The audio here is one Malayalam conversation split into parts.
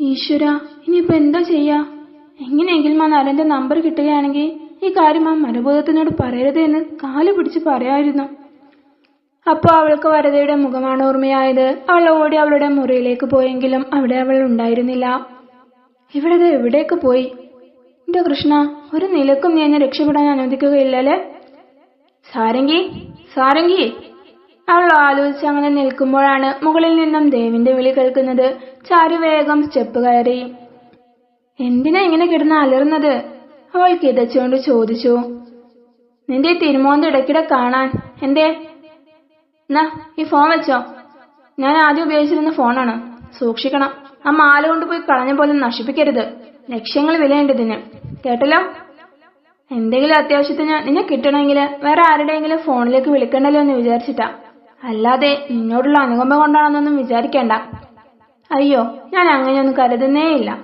ഈശ്വര ഇനിയിപ്പോ എന്താ ചെയ്യാ? എങ്ങനെയെങ്കിലും ആ നരന്റെ നമ്പർ കിട്ടുകയാണെങ്കിൽ ഈ കാര്യം ആ മനുഭൂതത്തിനോട് പറയരുത് എന്ന് കാൽ പിടിച്ച് പറയായിരുന്നു. അപ്പോൾ അവൾക്ക് വരതയുടെ മുഖമാണ് ഓർമ്മയായത്. അവൾ ഓടി അവളുടെ മുറിയിലേക്ക് പോയെങ്കിലും അവിടെ അവൾ ഉണ്ടായിരുന്നില്ല. ഇവിടെ എവിടേക്ക് പോയി? എന്റെ കൃഷ്ണ ഒരു നിലക്കും നീ എന്നെ രക്ഷപ്പെടാൻ അനുവദിക്കുകയില്ലല്ലേ സാരംഗി സാരംഗി. അവൾ ആലോചിച്ച് അങ്ങനെ നിൽക്കുമ്പോഴാണ് മുകളിൽ നിന്നും ദേവിന്റെ വിളി കേൾക്കുന്നത്. ചാരു വേഗം സ്റ്റെപ്പ് കയറി. എന്തിനാ ഇങ്ങനെ കിടന്ന് അലറുന്നത്? അവൾ കിതച്ചുകൊണ്ട് ചോദിച്ചു. നിന്റെ തിരുമോന്ത ഇടയ്ക്കിടെ കാണാൻ. എന്തേ? എന്നാ ഈ ഫോൺ വെച്ചോ. ഞാൻ ആദ്യം ഉപയോഗിച്ചിരുന്ന ഫോണാണ് സൂക്ഷിക്കണം. ആ മാല കൊണ്ടുപോയി കളഞ്ഞ പോലെ നശിപ്പിക്കരുത്. ലക്ഷ്യങ്ങൾ വിലയേണ്ടതിന്. കേട്ടല്ലോ? എന്തെങ്കിലും അത്യാവശ്യത്തിന് നിന്നെ കിട്ടണമെങ്കിൽ വേറെ ആരുടെയെങ്കിലും ഫോണിലേക്ക് വിളിക്കണ്ടല്ലോ എന്ന് വിചാരിച്ചിട്ടാ. അല്ലാതെ നിന്നോടുള്ള അനുകമ്പ കൊണ്ടാണെന്നൊന്നും വിചാരിക്കേണ്ട. അയ്യോ ഞാൻ അങ്ങനെയൊന്നും കരുതുന്നേയില്ല.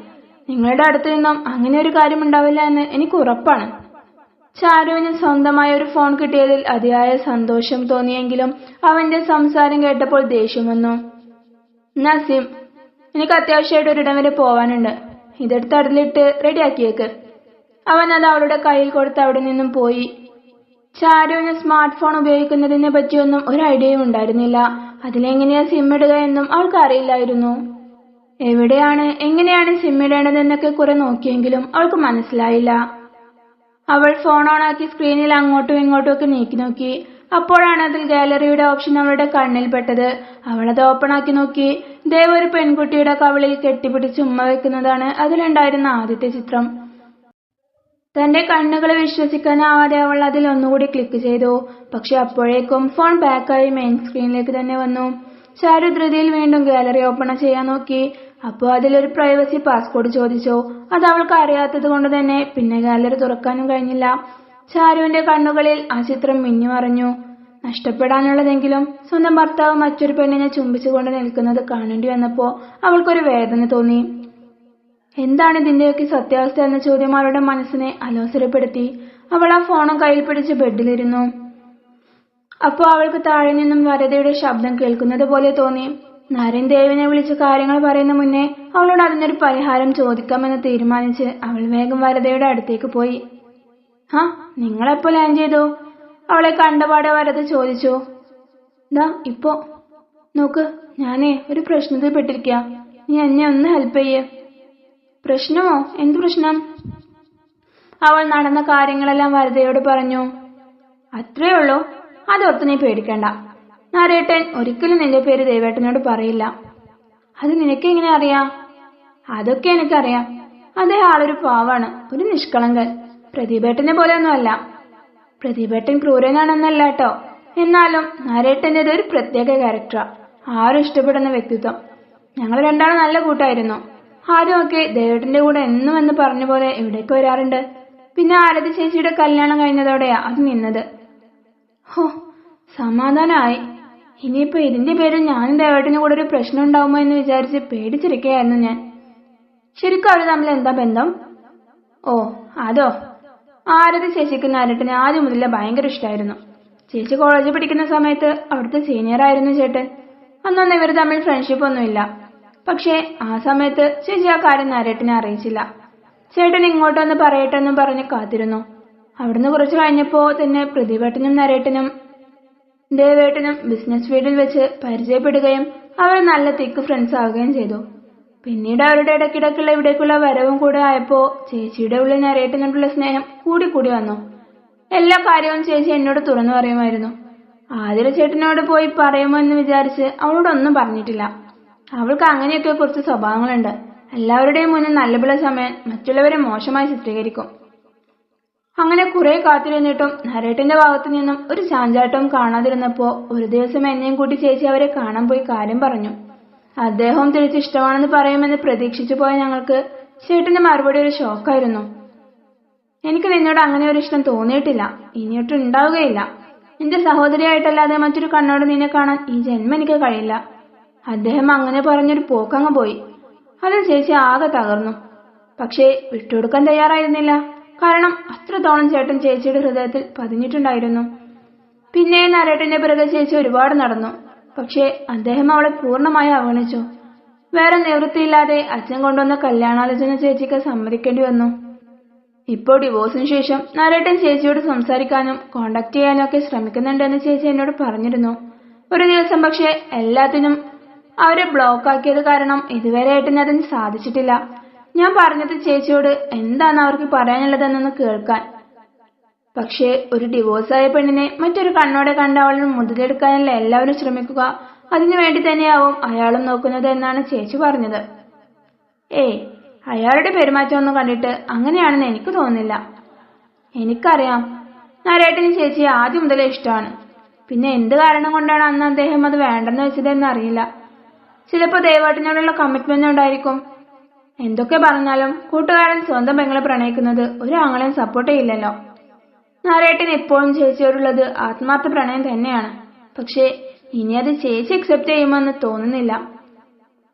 നിങ്ങളുടെ അടുത്ത് നിന്നും അങ്ങനെ ഒരു കാര്യം ഉണ്ടാവില്ല എന്ന് എനിക്ക് ഉറപ്പാണ്. ചാരുവിന് സ്വന്തമായി ഒരു ഫോൺ കിട്ടിയതിൽ അതിയായ സന്തോഷം തോന്നിയെങ്കിലും അവന്റെ സംസാരം കേട്ടപ്പോൾ ദേഷ്യം വന്നു. നസീം എനിക്ക് അത്യാവശ്യമായിട്ട് ഒരിടം വരെ പോവാനുണ്ട്. ഇതെടുത്ത് അതിലിട്ട് റെഡിയാക്കിയേക്ക്. അവൻ അത് അവളുടെ കയ്യിൽ കൊടുത്ത് അവിടെ നിന്നും പോയി. ചാരുവിന് സ്മാർട്ട് ഫോൺ ഉപയോഗിക്കുന്നതിനെ പറ്റിയൊന്നും ഒരു ഐഡിയയും ഉണ്ടായിരുന്നില്ല. അതിലെങ്ങനെയാ സിം ഇടുക എന്നും അവൾക്ക് അറിയില്ലായിരുന്നു. എവിടെയാണ് എങ്ങനെയാണ് സിം ഇടേണ്ടതെന്നൊക്കെ കുറെ നോക്കിയെങ്കിലും അവൾക്ക് മനസ്സിലായില്ല. അവൾ ഫോൺ ഓൺ ആക്കി സ്ക്രീനിൽ അങ്ങോട്ടും ഇങ്ങോട്ടും ഒക്കെ നീക്കി നോക്കി. അപ്പോഴാണ് അതിൽ ഗാലറിയുടെ ഓപ്ഷൻ അവളുടെ കണ്ണിൽ പെട്ടത്. അവളത് ഓപ്പൺ ആക്കി നോക്കി. ദേവ് ഒരു പെൺകുട്ടിയുടെ കവിളിൽ കെട്ടിപ്പിടിച്ച് ഉമ്മ വെക്കുന്നതാണ് അതിലുണ്ടായിരുന്ന ആദ്യത്തെ ചിത്രം. തന്റെ കണ്ണുകളെ വിശ്വസിക്കാനാവാതെ അവൾ അതിൽ ഒന്നുകൂടി ക്ലിക്ക് ചെയ്തു. പക്ഷെ അപ്പോഴേക്കും ഫോൺ ബാക്കായി മെയിൻ സ്ക്രീനിലേക്ക് തന്നെ വന്നു. ചാരു ധൃതിയിൽ വീണ്ടും ഗാലറി ഓപ്പൺ ചെയ്യാൻ നോക്കി. അപ്പോൾ അതിലൊരു പ്രൈവസി പാസ്കോഡ് ചോദിച്ചു. അത് അവൾക്ക് അറിയാത്തത് കൊണ്ട് തന്നെ പിന്നെ ഗാലറി തുറക്കാനും കഴിഞ്ഞില്ല. ചാരുവിന്റെ കണ്ണുകളിൽ ആ ചിത്രം മിന്നു അറിഞ്ഞു നഷ്ടപ്പെടാനുള്ളതെങ്കിലും സ്വന്തം ഭർത്താവ് മറ്റൊരു പെണ്ണിനെ ചുംബിച്ചുകൊണ്ട് നിൽക്കുന്നത് കാണേണ്ടി വന്നപ്പോ അവൾക്കൊരു വേദന തോന്നി. എന്താണ് ഇതിന്റെയൊക്കെ സത്യാവസ്ഥ എന്ന ചോദ്യം അവളുടെ മനസ്സിനെ അലോസരപ്പെടുത്തി അവൾ ആ ഫോണും കയ്യിൽ പിടിച്ച് ബെഡിലിരുന്നു. അപ്പോൾ അവൾക്ക് താഴെ നിന്നും വരതയുടെ ശബ്ദം കേൾക്കുന്നത് പോലെ തോന്നി. നരൻ ദേവിനെ വിളിച്ച് കാര്യങ്ങൾ പറയുന്ന മുന്നേ അവളോട് അതിനൊരു പരിഹാരം ചോദിക്കാമെന്ന് തീരുമാനിച്ച് അവൾ വേഗം വരതയുടെ അടുത്തേക്ക് പോയി. ആ നിങ്ങളെപ്പോ ലാൻഡ് ചെയ്തു? അവളെ കണ്ടപാടെ വരത ചോദിച്ചു. ദാ ഇപ്പോ. നോക്ക് ഞാനേ ഒരു പ്രശ്നത്തിൽ പെട്ടിരിക്കുക നീ എന്നെ ഒന്ന് ഹെൽപ്പ് ചെയ്യേ. പ്രശ്നമോ? എന്തു പ്രശ്നം? അവൾ നടന്ന കാര്യങ്ങളെല്ലാം വരതയോട് പറഞ്ഞു അത്രേ ഉള്ളൂ. അതോർത്ത് നീ പേടിക്കണ്ട. നാരേട്ടൻ ഒരിക്കലും നിന്റെ പേര് ദേവേട്ടനോട് പറയില്ല. അത് നിനക്ക് എങ്ങനെ അറിയാം? അതൊക്കെ എനിക്കറിയാം. അദ്ദേഹം ആളൊരു പാവാണ് ഒരു നിഷ്കളങ്കൻ. പ്രദീപേട്ടനെ പോലെയൊന്നുമല്ല. പ്രദീപേട്ടൻ ക്രൂരനാണെന്നല്ല കേട്ടോ. എന്നാലും നാരേട്ടന്റെ ഒരു പ്രത്യേക ക്യാരക്ടറാ ആരും ഇഷ്ടപ്പെടുന്ന വ്യക്തിത്വം. ഞങ്ങൾ രണ്ടാളും നല്ല കൂട്ടായിരുന്നു. ആദ്യമൊക്കെ ദേവേട്ടന്റെ കൂടെ എന്നും എന്ന് പറഞ്ഞ പോലെ ഇവിടേക്ക് വരാറുണ്ട്. പിന്നെ ആരതി ചേച്ചിയുടെ കല്യാണം കഴിഞ്ഞതോടെയാ അത് നിന്നത്. ഹോ സമാധാനമായി ഇനിയിപ്പോ ഇതിന്റെ പേരിൽ ഞാനും ദേവേട്ടനും കൂടെ ഒരു പ്രശ്നം ഉണ്ടാവുമോ എന്ന് വിചാരിച്ച് പേടിച്ചിരിക്കുകയായിരുന്നു ഞാൻ. ശരിക്കും അവർ തമ്മിൽ എന്താ ബന്ധം? ഓ അതോ. ആരതി ചേച്ചിക്ക് നാരട്ടിനെ ആദ്യം മുതലേ ഭയങ്കര ഇഷ്ടമായിരുന്നു ചേച്ചി കോളേജിൽ പഠിക്കുന്ന സമയത്ത് അവിടുത്തെ സീനിയർ ആയിരുന്നു ചേട്ടൻ. അന്നൊന്നും ഇവർ തമ്മിൽ ഫ്രണ്ട്ഷിപ്പ് ഒന്നുമില്ല. പക്ഷേ ആ സമയത്ത് ചേച്ചി ആ കാര്യം നരേട്ടനെ അറിയിച്ചില്ല. ചേട്ടൻ ഇങ്ങോട്ടൊന്ന് പറയട്ടെന്നും പറഞ്ഞ് കാത്തിരുന്നു. അവിടുന്ന് കുറച്ച് കഴിഞ്ഞപ്പോ തന്നെ പ്രതിഭേട്ടനും നരേട്ടനും ദേവേട്ടനും ബിസിനസ് ഫീൽഡിൽ വെച്ച് പരിചയപ്പെടുകയും അവർ നല്ല തിക്ക് ഫ്രണ്ട്സ് ആവുകയും ചെയ്തു. പിന്നീട് അവരുടെ ഇടയ്ക്കിടയ്ക്കുള്ള ഇവിടേക്കുള്ള വരവും കൂടെ ആയപ്പോ ചേച്ചിയുടെ ഉള്ളിൽ നരേട്ടനോടുള്ള സ്നേഹം കൂടി കൂടി വന്നു. എല്ലാ കാര്യവും ചേച്ചി എന്നോട് തുറന്നു പറയുമായിരുന്നു. ആതിര ചേട്ടനോട് പോയി പറയുമോ എന്ന് വിചാരിച്ച് അവളോടൊന്നും പറഞ്ഞിട്ടില്ല. അവൾക്ക് അങ്ങനെയൊക്കെ കുറച്ച് സ്വഭാവങ്ങളുണ്ട്. എല്ലാവരുടെയും മുന്നിൽ നല്ല നല്ലപിള്ള സമയം മറ്റുള്ളവരെ മോശമായി ചിത്രീകരിക്കും. അങ്ങനെ കുറെ കാത്തിരുന്നിട്ടും നരേട്ടന്റെ ഭാഗത്തു നിന്നും ഒരു ചാഞ്ചാട്ടവും കാണാതിരുന്നപ്പോ ഒരു ദിവസം എന്നെയും കൂട്ടി ചേച്ചി അവരെ കാണാൻ പോയി കാര്യം പറഞ്ഞു. അദ്ദേഹം തിരിച്ച് ഇഷ്ടമാണെന്ന് പറയുമെന്ന് പ്രതീക്ഷിച്ചു പോയ ഞങ്ങൾക്ക് ചേട്ടന്റെ മറുപടി ഒരു ഷോക്കായിരുന്നു. എനിക്ക് നിന്നോട് അങ്ങനെ ഒരു ഇഷ്ടം തോന്നിയിട്ടില്ല. ഇനിയൊട്ടും ഉണ്ടാവുകയില്ല. എന്റെ സഹോദരിയായിട്ടല്ലാതെ മറ്റൊരു കണ്ണോട് നിന്നെ കാണാൻ ഈ ജന്മം എനിക്ക് കഴിയില്ല. അദ്ദേഹം അങ്ങനെ പറഞ്ഞൊരു പോക്കങ്ങ് പോയി. അതിൽ ചേച്ചി ആകെ തകർന്നു. പക്ഷേ വിട്ടുകൊടുക്കാൻ തയ്യാറായിരുന്നില്ല. കാരണം അത്രത്തോളം ചേട്ടൻ ചേച്ചിയുടെ ഹൃദയത്തിൽ പതിഞ്ഞിട്ടുണ്ടായിരുന്നു. പിന്നെ നരേട്ടന്റെ പിറകെ ചേച്ചി ഒരുപാട് നടന്നു. പക്ഷേ അദ്ദേഹം അവളെ പൂർണമായി അവഗണിച്ചു. വേറെ നിവൃത്തിയില്ലാതെ അച്ഛൻ കൊണ്ടുവന്ന കല്യാണാലോചന ചേച്ചിക്ക് സമ്മതിക്കേണ്ടി വന്നു. ഇപ്പോൾ ഡിവോഴ്സിന് ശേഷം നരേട്ടൻ ചേച്ചിയോട് സംസാരിക്കാനും കോണ്ടാക്ട് ചെയ്യാനും ഒക്കെ ശ്രമിക്കുന്നുണ്ടെന്ന് ചേച്ചി എന്നോട് പറഞ്ഞിരുന്നു. ഒരു ദിവസം പക്ഷേ എല്ലാത്തിനും അവരെ ബ്ലോക്ക് ആക്കിയത് കാരണം ഇതുവരെയായിട്ട് അതിന് സാധിച്ചിട്ടില്ല. ഞാൻ പറഞ്ഞത് ചേച്ചിയോട് എന്താണ് അവർക്ക് പറയാനുള്ളതെന്നൊന്ന് കേൾക്കാൻ. പക്ഷേ ഒരു ഡിവോഴ്സായ പെണ്ണിനെ മറ്റൊരു കണ്ണോടെ കണ്ട അവളിന് മുതലെടുക്കാനല്ല എല്ലാവരും ശ്രമിക്കുക. അതിനു വേണ്ടി തന്നെയാവും അയാളും നോക്കുന്നത് എന്നാണ് ചേച്ചി പറഞ്ഞത്. ഏയ് അയാളുടെ പെരുമാറ്റമൊന്നും കണ്ടിട്ട് അങ്ങനെയാണെന്ന് എനിക്ക് തോന്നുന്നില്ല. എനിക്കറിയാം. നരേട്ടന് ചേച്ചിയെ ആദ്യം മുതലേ ഇഷ്ടമാണ്. പിന്നെ എന്ത് കാരണം കൊണ്ടാണ് അന്ന് അദ്ദേഹം അത് വേണ്ടെന്ന് വെച്ചതെന്ന് അറിയില്ല. ചിലപ്പോൾ ദേവാട്ടിനോടുള്ള കമ്മിറ്റ്മെന്റ് ഉണ്ടായിരിക്കും. എന്തൊക്കെ പറഞ്ഞാലും കൂട്ടുകാരൻ സ്വന്തം പെങ്ങളെ പ്രണയിക്കുന്നത് ഒരു ആങ്ങളെയും സപ്പോർട്ട് ചെയ്യില്ലല്ലോ. നാരേട്ടൻ എപ്പോഴും ചേച്ചിയോടുള്ളത് ആത്മാർത്ഥ പ്രണയം തന്നെയാണ്. പക്ഷേ ഇനി അത് ചേച്ചി അക്സെപ്റ്റ് ചെയ്യുമെന്ന് തോന്നുന്നില്ല.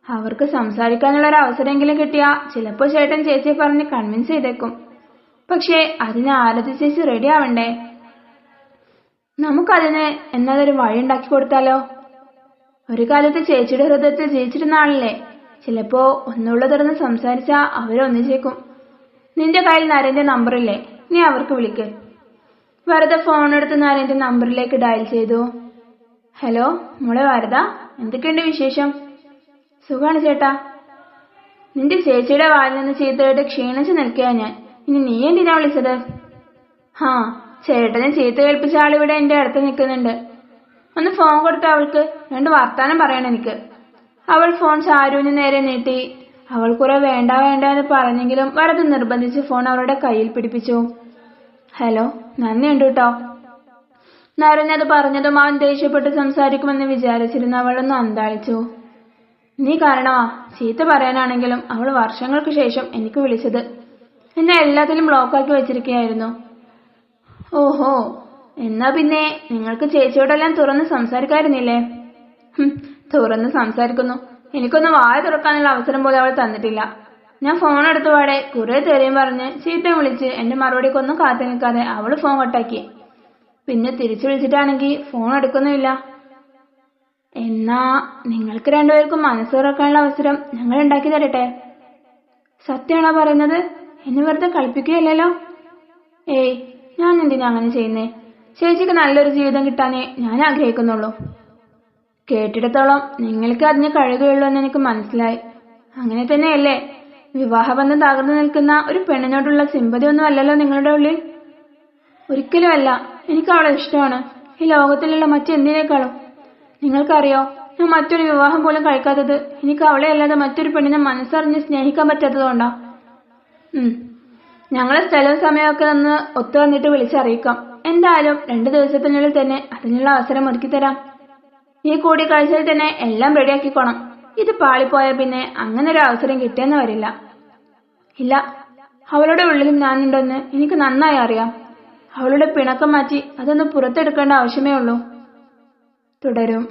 അവർക്ക് സംസാരിക്കാനുള്ള ഒരു അവസരമെങ്കിലും കിട്ടിയാ ചിലപ്പോ ചേട്ടൻ ചേച്ചിയെ പറഞ്ഞ് കൺവിൻസ് ചെയ്തേക്കും. പക്ഷേ അതിനെ ആരതി ചേച്ചി റെഡി ആവണ്ടേ? നമുക്കതിന് എന്നതൊരു വഴി ഉണ്ടാക്കി കൊടുത്താലോ? ഒരു കാലത്ത് ചേച്ചിയുടെ ഹൃദയത്തിൽ ജയിച്ചിരുന്ന ആളല്ലേ? ചിലപ്പോ ഒന്നുള്ള തുറന്ന് സംസാരിച്ചാ അവരൊന്നിച്ചേക്കും നിന്റെ കയ്യിൽ നരന്റെ നമ്പർ ഇല്ലേ നീ അവർക്ക് വിളിക്ക്. വെറുതെ ഫോൺ എടുത്ത് നരന്റെ നമ്പറിലേക്ക് ഡയൽ ചെയ്തു. ഹലോ മോളെ വരദ എന്തൊക്കെയുണ്ട് വിശേഷം? സുഖാണ് ചേട്ടാ. നിന്റെ ചേച്ചിയുടെ വായിൽ നിന്ന് ചീത്തയായിട്ട് ക്ഷീണിച്ചു നിൽക്കുക ഞാൻ. ഇനി നീ എന്തിനാ വിളിച്ചത്? ഹാ ചേട്ടനെ ചീത്ത കേൾപ്പിച്ച ആളിവിടെ എന്റെ അടുത്ത് നിൽക്കുന്നുണ്ട്. ഒന്ന് ഫോൺ കൊടുത്ത അവൾക്ക് രണ്ട് വർത്താനം പറയണം എനിക്ക്. അവൾ ഫോൺ ചാരുവിന് നേരെ നീട്ടി. അവൾ കുറെ വേണ്ട വേണ്ട എന്ന് പറഞ്ഞെങ്കിലും വരത് നിർബന്ധിച്ച് ഫോൺ അവളുടെ കയ്യിൽ പിടിപ്പിച്ചു. ഹലോ നന്ദിയുണ്ട് കേട്ടോ നരഞ്ഞത് പറഞ്ഞതും അവൻ ദേഷ്യപ്പെട്ട് സംസാരിക്കുമെന്ന് വിചാരിച്ചിരുന്ന അവളൊന്ന് അന്താളിച്ചു. നീ കാരണമാ ചീത്ത പറയാനാണെങ്കിലും അവൾ വർഷങ്ങൾക്ക് ശേഷം എനിക്ക് വിളിച്ചത്. എന്നെ എല്ലാത്തിലും ബ്ലോക്കാക്കി വെച്ചിരിക്കുകയായിരുന്നു. ഓഹോ എന്നാ പിന്നെ നിങ്ങൾക്ക് ചേച്ചിയോടെല്ലാം തുറന്ന് സംസാരിക്കായിരുന്നില്ലേ? തുറന്ന് സംസാരിക്കുന്നു. എനിക്കൊന്ന് വായ തുറക്കാനുള്ള അവസരം പോലും അവൾ തന്നിട്ടില്ല. ഞാൻ ഫോൺ എടുത്തുപാടെ കുറെ തെറിയും പറഞ്ഞ് ചീത്തയും വിളിച്ച് എന്റെ മറുപടിക്കൊന്നും കാത്തു നിൽക്കാതെ അവൾ ഫോൺ കട്ടാക്കി. പിന്നെ തിരിച്ചു വിളിച്ചിട്ടാണെങ്കിൽ ഫോൺ എടുക്കുന്നുമില്ല. എന്നാ നിങ്ങൾക്ക് രണ്ടുപേർക്കും മനസ്സ് തുറക്കാനുള്ള അവസരം ഞങ്ങൾ ഉണ്ടാക്കി തരട്ടെ? സത്യമാണോ പറയുന്നത്? എന്നെ വെറുതെ കളിപ്പിക്കുകയല്ലല്ലോ? ഏയ് ഞാൻ എന്തിനാ അങ്ങനെ ചെയ്യുന്നേ? ചേച്ചിക്ക് നല്ലൊരു ജീവിതം കിട്ടാനേ ഞാൻ ആഗ്രഹിക്കുന്നുള്ളൂ. കേട്ടിടത്തോളം നിങ്ങൾക്ക് അതിന് കഴിയുകയുള്ളൂ എന്ന് എനിക്ക് മനസ്സിലായി. അങ്ങനെ തന്നെയല്ലേ? വിവാഹബന്ധം തകർന്നു നിൽക്കുന്ന ഒരു പെണ്ണിനോടുള്ള സിമ്പതി ഒന്നും അല്ലല്ലോ നിങ്ങളുടെ ഉള്ളിൽ? ഒരിക്കലുമല്ല എനിക്ക് അവളെ ഇഷ്ടമാണ്. ഈ ലോകത്തിലുള്ള മറ്റെന്തിനേക്കാളും. നിങ്ങൾക്കറിയോ ഞാൻ മറ്റൊരു വിവാഹം പോലും കഴിക്കാത്തത് എനിക്ക് അവളെ അല്ലാതെ മറ്റൊരു പെണ്ണിനെ മനസ്സറിഞ്ഞ് സ്നേഹിക്കാൻ പറ്റാത്തതുകൊണ്ടാ ഞങ്ങളെ സ്ഥലവും സമയമൊക്കെ ഒന്ന് ഒത്തു വന്നിട്ട് വിളിച്ചറിയിക്കാം. എന്തായാലും രണ്ടു ദിവസത്തിനുള്ളിൽ തന്നെ അതിനുള്ള അവസരം ഒരുക്കി തരാം. ഈ കൂടിക്കാഴ്ചയിൽ തന്നെ എല്ലാം റെഡിയാക്കിക്കോണം ഇത് പാളിപ്പോയാൽ പിന്നെ അങ്ങനെ ഒരു അവസരം കിട്ടിയെന്ന് വരില്ല. ഇല്ല അവളുടെ ഉള്ളിൽ ഞാനുണ്ടെന്ന് എനിക്ക് നന്നായി അറിയാം. അവളുടെ പിണക്കം മാറ്റി അതൊന്ന് പുറത്തെടുക്കേണ്ട ആവശ്യമേ ഉള്ളൂ. തുടരും.